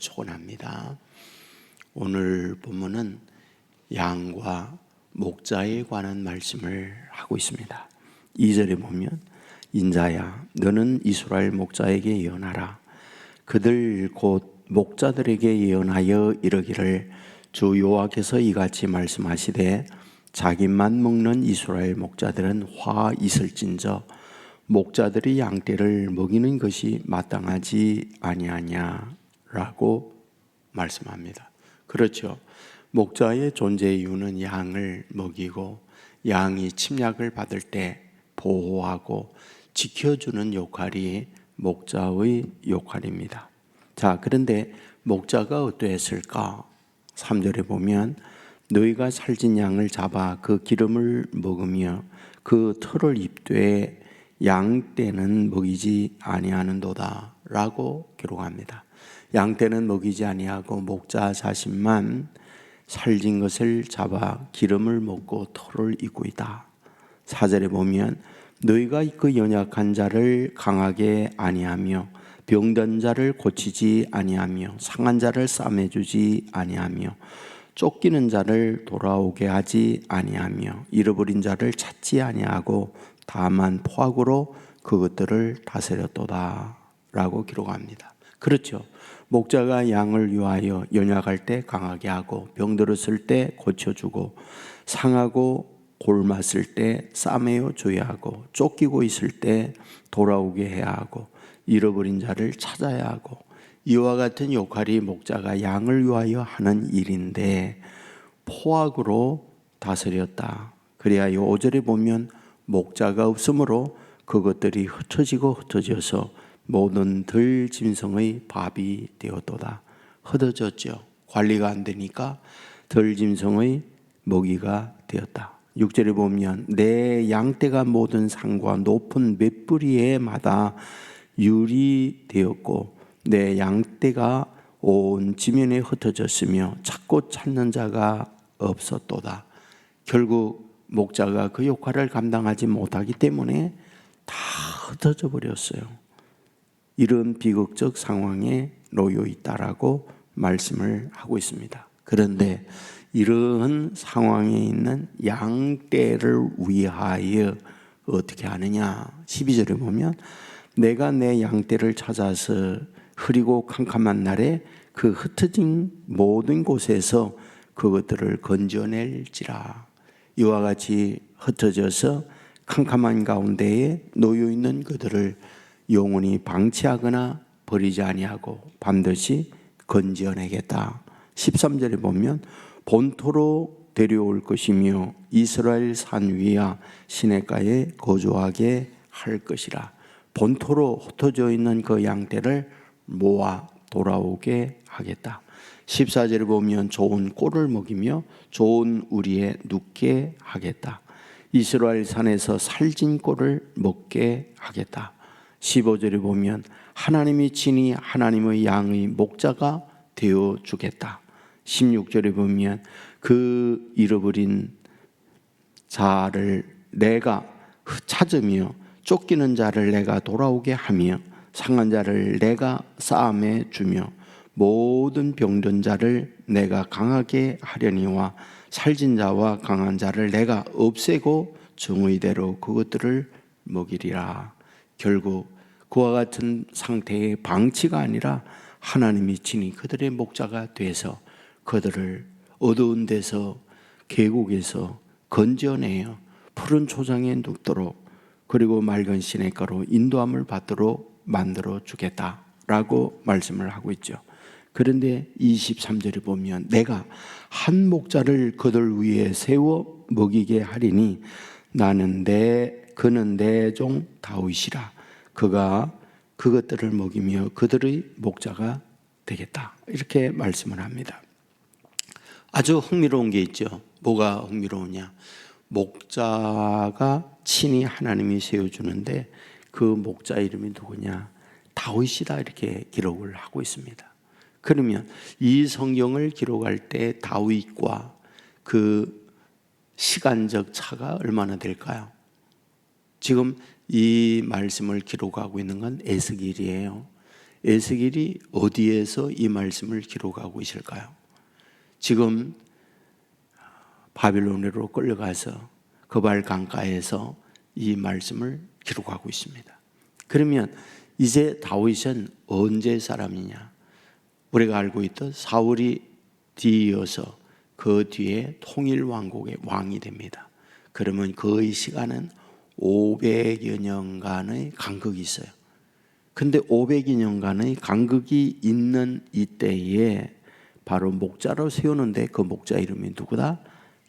축원합니다. 오늘 본문은 양과 목자에 관한 말씀을 하고 있습니다. 2절에 보면 인자야 너는 이스라엘 목자에게 예언하라 그들 곧 목자들에게 예언하여 이르기를 주 여호와께서 이같이 말씀하시되 자기만 먹는 이스라엘 목자들은 화 있을진저 목자들이 양떼를 먹이는 것이 마땅하지 아니하냐 라고 말씀합니다. 그렇죠. 목자의 존재 이유는 양을 먹이고 양이 침략을 받을 때 보호하고 지켜주는 역할이 목자의 역할입니다. 자, 그런데 목자가 어떠했을까? 3절에 보면 너희가 살진 양을 잡아 그 기름을 먹으며 그 털을 입되 양떼는 먹이지 아니하는도다라고 기록합니다. 양떼는 먹이지 아니하고 목자 자신만 살진 것을 잡아 기름을 먹고 털을 입고 있다. 사절에 보면 너희가 그 연약한 자를 강하게 아니하며 병든 자를 고치지 아니하며 상한 자를 싸매 주지 아니하며 쫓기는 자를 돌아오게 하지 아니하며 잃어버린 자를 찾지 아니하고 다만 포악으로 그것들을 다스렸도다라고 기록합니다. 그렇죠. 목자가 양을 위하여 연약할 때 강하게 하고 병들었을 때 고쳐주고 상하고 골맞을 때 싸매어 줘야 하고 쫓기고 있을 때 돌아오게 해야 하고 잃어버린 자를 찾아야 하고 이와 같은 역할이 목자가 양을 위하여 하는 일인데 포악으로 다스렸다. 그래야 이 5절에 보면 목자가 없으므로 그것들이 흩어지고 흩어져서 모든 들 짐승의 밥이 되었도다. 흩어졌죠. 관리가 안 되니까 들 짐승의 먹이가 되었다. 6절에 보면 내 양떼가 모든 산과 높은 맷뿌리에마다 유리 되었고 내 양떼가 온 지면에 흩어졌으며 찾고 찾는 자가 없었도다. 결국 목자가 그 역할을 감당하지 못하기 때문에 다 흩어져 버렸어요. 이런 비극적 상황에 놓여 있다라고 말씀을 하고 있습니다. 그런데 이러한 상황에 있는 양떼를 위하여 어떻게 하느냐? 12절에 보면 내가 내 양떼를 찾아서 흐리고 캄캄한 날에 그 흩어진 모든 곳에서 그것들을 건져낼지라. 이와 같이 흩어져서 캄캄한 가운데에 놓여 있는 그들을 영원히 방치하거나 버리지 아니하고 반드시 건져내겠다. 13절에 보면 본토로 데려올 것이며 이스라엘 산 위야 시내가에 거주하게 할 것이라. 본토로 흩어져 있는 그 양떼를 모아 돌아오게 하겠다. 14절에 보면 좋은 꼴을 먹이며 좋은 우리에 눕게 하겠다. 이스라엘 산에서 살진 꼴을 먹게 하겠다. 15절에 보면 하나님이 친히 하나님의 양의 목자가 되어 주겠다. 16절에 보면 그 잃어버린 자를 내가 찾으며 쫓기는 자를 내가 돌아오게 하며 상한 자를 내가 싸움해 주며 모든 병든 자를 내가 강하게 하려니와 살진 자와 강한 자를 내가 없애고 정의대로 그것들을 먹이리라. 결국 그와 같은 상태의 방치가 아니라 하나님이 친히 그들의 목자가 돼서 그들을 어두운 데서 계곡에서 건져내어 푸른 초장에 눕도록 그리고 맑은 시냇가로 인도함을 받도록 만들어 주겠다라고 말씀을 하고 있죠. 그런데 23절에 보면 내가 한 목자를 그들 위에 세워 먹이게 하리니 나는 내 그는 내 종 다윗이라 그가 그것들을 먹이며 그들의 목자가 되겠다 이렇게 말씀을 합니다. 아주 흥미로운 게 있죠. 뭐가 흥미로우냐? 목자가 친히 하나님이 세워주는데 그 목자 이름이 누구냐? 다윗이다 이렇게 기록을 하고 있습니다. 그러면 이 성경을 기록할 때 다윗과 그 시간적 차가 얼마나 될까요? 지금 이 말씀을 기록하고 있는 건 에스겔이에요. 에스겔이 어디에서 이 말씀을 기록하고 있을까요? 지금 바빌론으로 끌려가서 거발 강가에서 이 말씀을 기록하고 있습니다. 그러면 이제 다윗은 언제 사람이냐? 우리가 알고 있던 사울이 뒤이어서 그 뒤에 통일 왕국의 왕이 됩니다. 그러면 그의 시간은 500여 년간의 간극이 있어요. 근데 500여 년간의 간극이 있는 이때에 바로 목자로 세우는데 그 목자 이름이 누구다?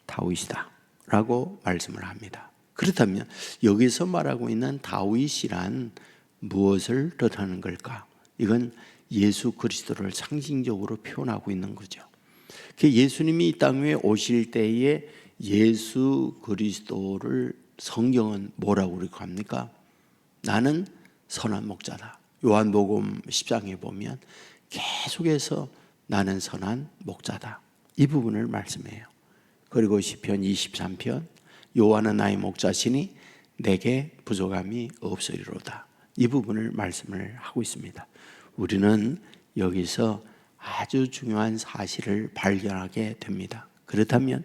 다윗이다. 라고 말씀을 합니다. 그렇다면 여기서 말하고 있는 다윗이란 무엇을 뜻하는 걸까? 이건 예수 그리스도를 상징적으로 표현하고 있는 거죠. 그 예수님이 이 땅에 오실 때에 예수 그리스도를 성경은 뭐라고 그렇게 합니까? 나는 선한 목자다. 요한복음 10장에 보면 계속해서 나는 선한 목자다. 이 부분을 말씀해요. 그리고 시편 23편 요한은 나의 목자시니 내게 부족함이 없으리로다. 이 부분을 말씀을 하고 있습니다. 우리는 여기서 아주 중요한 사실을 발견하게 됩니다. 그렇다면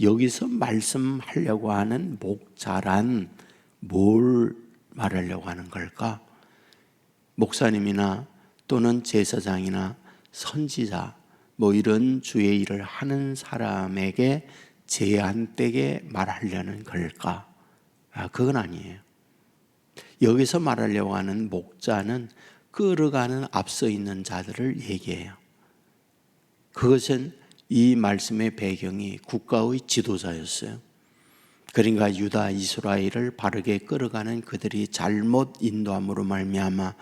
여기서 말씀하려고 하는 목자란 뭘 말하려고 하는 걸까? 목사님이나 또는 제사장이나 선지자 뭐 이런 주의 일을 하는 사람에게 제한되게 말하려는 걸까? 아, 그건 아니에요. 여기서 말하려고 하는 목자는 끌어가는 앞서 있는 자들을 얘기해요. 그것은 이 말씀의 배경이 국가의 지도자였어요. 그러니까 유다 이스라엘을 바르게 끌어가는 그들이 잘못 인도함으로 말미암아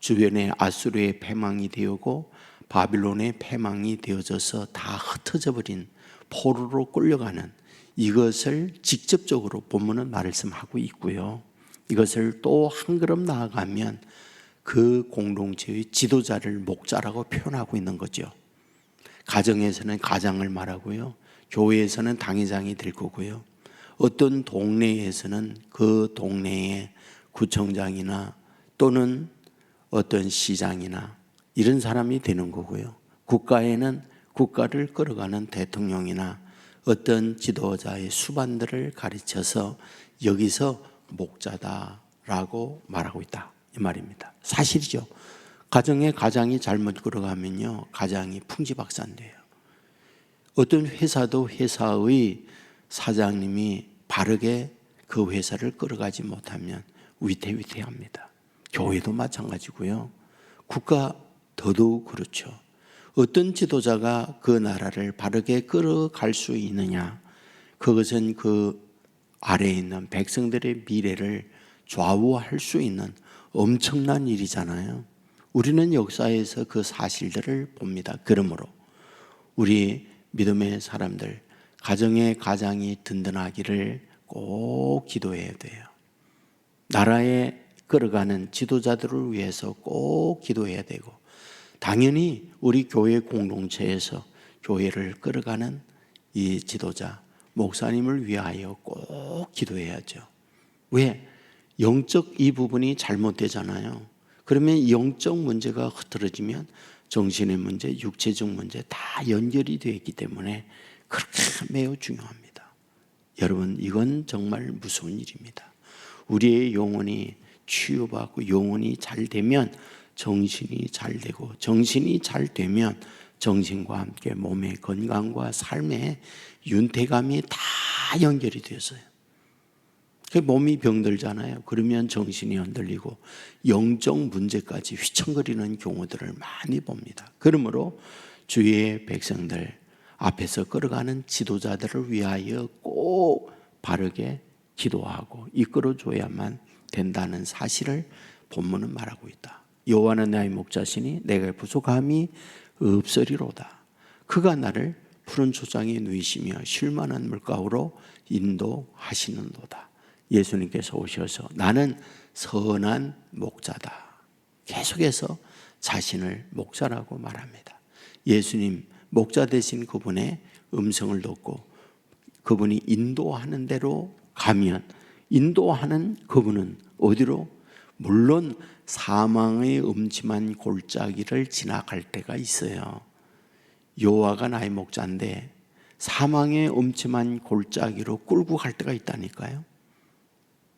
주변에 아수르의 패망이 되었고 바빌론의 패망이 되어져서 다 흩어져 버린 포로로 끌려가는 이것을 직접적으로 본문은 말씀하고 있고요. 이것을 또 한 걸음 나아가면 그 공동체의 지도자를 목자라고 표현하고 있는 거죠. 가정에서는 가장을 말하고요. 교회에서는 당회장이 될 거고요. 어떤 동네에서는 그 동네의 구청장이나 또는 어떤 시장이나 이런 사람이 되는 거고요. 국가에는 국가를 끌어가는 대통령이나 어떤 지도자의 수반들을 가르쳐서 여기서 목자다라고 말하고 있다. 이 말입니다. 사실이죠. 가정의 가장이 잘못 끌어가면요. 가장이 풍지박산돼요. 어떤 회사도 회사의 사장님이 바르게 그 회사를 끌어가지 못하면 위태위태합니다. 교회도 마찬가지고요. 국가 더더욱 그렇죠. 어떤 지도자가 그 나라를 바르게 끌어갈 수 있느냐? 그것은 그 아래에 있는 백성들의 미래를 좌우할 수 있는 엄청난 일이잖아요. 우리는 역사에서 그 사실들을 봅니다. 그러므로 우리 믿음의 사람들, 가정의 가장이 든든하기를 꼭 기도해야 돼요. 나라에 끌어가는 지도자들을 위해서 꼭 기도해야 되고, 당연히 우리 교회 공동체에서 교회를 끌어가는 이 지도자, 목사님을 위하여 꼭 기도해야죠. 왜? 영적 이 부분이 잘못되잖아요. 그러면 영적 문제가 흐트러지면 정신의 문제, 육체적 문제 다 연결이 되어 있기 때문에 그렇게 매우 중요합니다. 여러분, 이건 정말 무서운 일입니다. 우리의 영혼이 치유받고 영혼이 잘 되면 정신이 잘 되고 정신이 잘 되면 정신과 함께 몸의 건강과 삶의 윤태감이 다 연결이 되어서요. 그 몸이 병들잖아요. 그러면 정신이 흔들리고 영적 문제까지 휘청거리는 경우들을 많이 봅니다. 그러므로 주의 백성들 앞에서 끌어가는 지도자들을 위하여 꼭 바르게 기도하고 이끌어 줘야만 된다는 사실을 본문은 말하고 있다. 여호와는 나의 목자시니 내가 부족함이 없으리로다. 그가 나를 푸른 초장에 누이시며 쉴만한 물가로 인도하시는도다. 예수님께서 오셔서 나는 선한 목자다. 계속해서 자신을 목자라고 말합니다. 예수님 목자 되신 그분의 음성을 듣고 그분이 인도하는 대로 가면 인도하는 그분은 어디로 물론 사망의 음침한 골짜기를 지나갈 때가 있어요. 여호와가 나의 목자인데 사망의 음침한 골짜기로 끌고 갈 때가 있다니까요.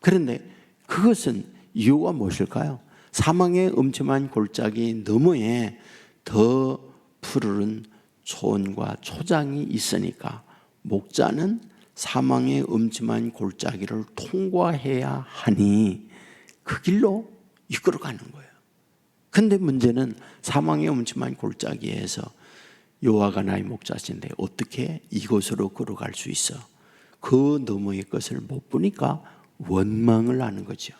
그런데 그것은 이유가 무엇일까요? 사망의 음침한 골짜기 너머에 더 푸르른 초원과 초장이 있으니까 목자는 사망의 음침한 골짜기를 통과해야 하니 그 길로 이끌어 가는 거예요. 근데 문제는 사망의 음침한 골짜기에서 여호와가 나의 목자신데 어떻게 이곳으로 걸어갈 수 있어? 그 너머의 것을 못 보니까 원망을 하는 거죠.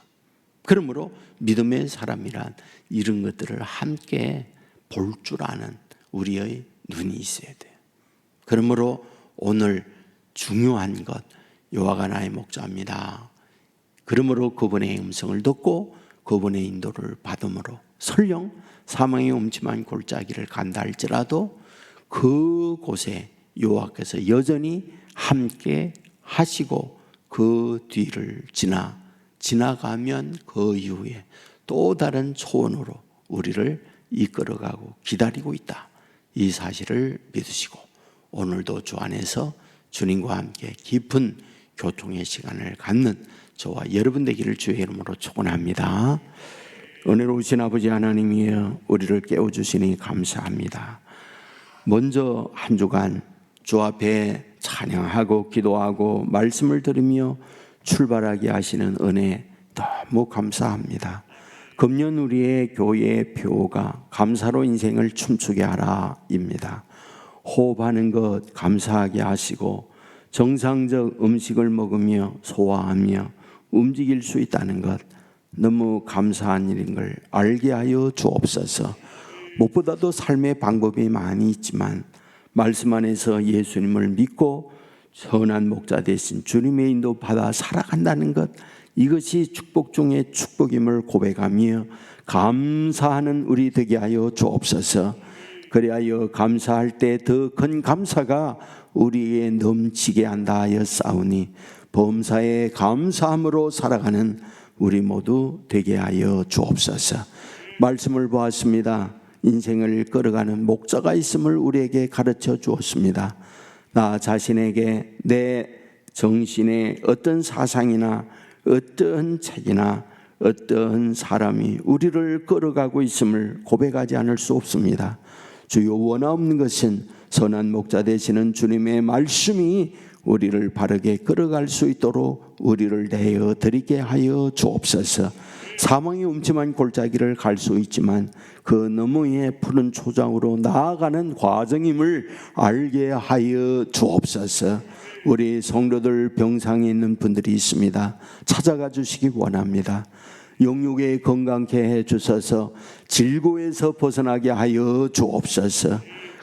그러므로 믿음의 사람이란 이런 것들을 함께 볼 줄 아는 우리의 눈이 있어야 돼요. 그러므로 오늘 중요한 것 여호와가 나의 목자입니다. 그러므로 그분의 음성을 듣고 그분의 인도를 받음으로 설령 사망의 음침한 골짜기를 간다 할지라도 그 곳에 여호와께서 여전히 함께 하시고 그 뒤를 지나 지나가면 그 이후에 또 다른 초원으로 우리를 이끌어가고 기다리고 있다. 이 사실을 믿으시고 오늘도 주 안에서 주님과 함께 깊은 교통의 시간을 갖는 저와 여러분 되기를 주의 이름으로 축원합니다. 은혜로우신 아버지 하나님이여 우리를 깨워 주시니 감사합니다. 먼저 한 주간 주 앞에 찬양하고 기도하고 말씀을 들으며 출발하게 하시는 은혜 너무 감사합니다. 금년 우리의 교회의 표가 감사로 인생을 춤추게 하라입니다. 호흡하는 것 감사하게 하시고 정상적 음식을 먹으며 소화하며 움직일 수 있다는 것 너무 감사한 일인 걸 알게 하여 주옵소서. 무엇보다도 삶의 방법이 많이 있지만 말씀 안에서 예수님을 믿고 선한 목자 대신 주님의 인도 받아 살아간다는 것 이것이 축복 중에 축복임을 고백하며 감사하는 우리 되게 하여 주옵소서. 그리하여 감사할 때 더 큰 감사가 우리에 넘치게 한다 하여 싸우니 범사에 감사함으로 살아가는 우리 모두 되게 하여 주옵소서. 말씀을 보았습니다. 인생을 끌어가는 목자가 있음을 우리에게 가르쳐 주었습니다. 나 자신에게 내 정신의 어떤 사상이나 어떤 책이나 어떤 사람이 우리를 끌어가고 있음을 고백하지 않을 수 없습니다. 주요 원하없는 것은 선한 목자 되시는 주님의 말씀이 우리를 바르게 끌어갈 수 있도록 우리를 내어 드리게 하여 주옵소서. 사망의 음침한 골짜기를 갈 수 있지만 그 너머에 푸른 초장으로 나아가는 과정임을 알게 하여 주옵소서. 우리 성도들 병상에 있는 분들이 있습니다. 찾아가 주시기 원합니다. 영육에 건강케 해 주셔서 질고에서 벗어나게 하여 주옵소서.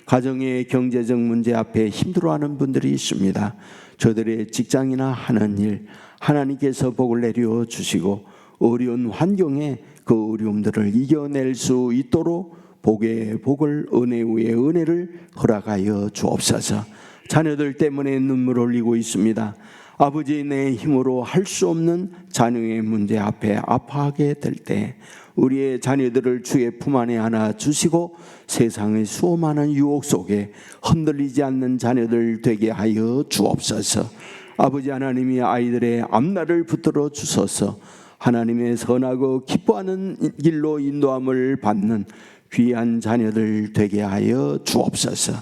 가정의 경제적 문제 앞에 힘들어하는 분들이 있습니다. 저들의 직장이나 하는 일 하나님께서 복을 내려 주시고 어려운 환경에 그 어려움들을 이겨낼 수 있도록 복의 복을 은혜 위에 은혜를 허락하여 주옵소서. 자녀들 때문에 눈물 흘리고 있습니다. 아버지 내 힘으로 할 수 없는 자녀의 문제 앞에 아파하게 될 때 우리의 자녀들을 주의 품 안에 안아 주시고 세상의 수많은 유혹 속에 흔들리지 않는 자녀들 되게 하여 주옵소서. 아버지 하나님이 아이들의 앞날을 붙들어 주소서. 하나님의 선하고 기뻐하는 길로 인도함을 받는 귀한 자녀들 되게 하여 주옵소서.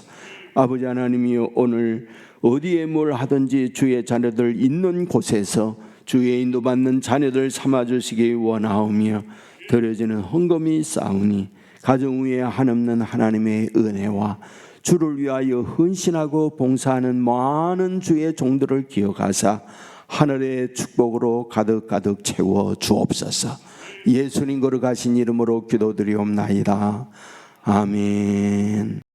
아버지 하나님이 오늘 어디에 뭘 하든지 주의 자녀들 있는 곳에서 주의 인도받는 자녀들 삼아 주시기 원하오며 드려지는 헌금이 싸우니 가정 위에 한없는 하나님의 은혜와 주를 위하여 헌신하고 봉사하는 많은 주의 종들을 기억하사 하늘의 축복으로 가득 가득 채워 주옵소서. 예수님 거룩하신 이름으로 기도드리옵나이다. 아멘.